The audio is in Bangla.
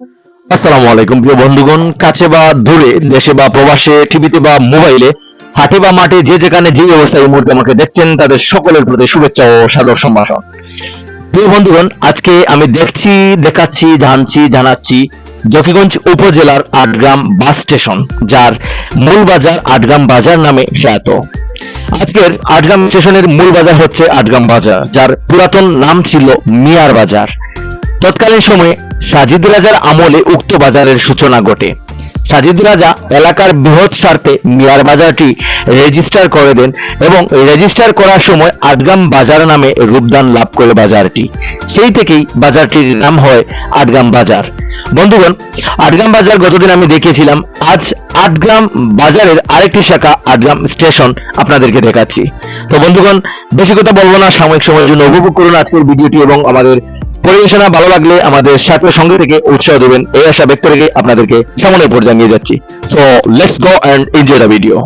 আসসালামু আলাইকুম, প্রিয় বন্ধুগণ। কাছে বা দূরে, দেশে বা প্রবাসে, টিভিতে বা মোবাইলে, হাটে বা মাঠে, যে যেখানে যে অবস্থায় এই মুহূর্তে আমাকে দেখছেন, তাদের সকলের প্রতি শুভেচ্ছা ও সাদর সম্ভাষণ। প্রিয় বন্ধুগণ, আজকে আমি দেখছি, দেখাচ্ছি, জানছি, জানাচ্ছি জকিগঞ্জ উপজেলার আটগ্রাম বাস স্টেশন, যার মূল বাজার আটগ্রাম বাজার নামে খ্যাত। আজকের আটগ্রাম স্টেশনের মূল বাজার হচ্ছে আটগ্রাম বাজার, যার পুরাতন নাম ছিল মিয়ার বাজার। তৎকালীন সময়ে সাজিদ রাজার আমলে উক্ত বাজারের সূচনা ঘটে। সাজিদ রাজা এলাকার বৃহৎ স্বার্থে মিয়ার বাজারটি রেজিস্টার করে দেন এবং রেজিস্টার করার সময় আটগ্রাম বাজার নামে রূপদান লাভ করে বাজারটি। সেই থেকেই বাজারটির নাম হয় আটগ্রাম বাজার। বন্ধুগণ, আটগ্রাম বাজার গতদিন আমি দেখিয়েছিলাম। আজ আটগ্রাম বাজারের আরেকটি শাখা আটগ্রাম স্টেশন আপনাদেরকে দেখাচ্ছি। তো বন্ধুগণ, বেশি কথা বলব না। সাময়িক সময়ের জন্য উপভোগ করুন আজকের ভিডিওটি এবং আমাদের পরিবেশনা ভালো লাগলে আমাদের সাথে সঙ্গে থেকে উৎসাহ দেবেন। এই আশা ব্যক্ত রেখে আপনাদেরকে সামনের পর্যায়ে জানিয়ে যাচ্ছি। So let's go and enjoy the video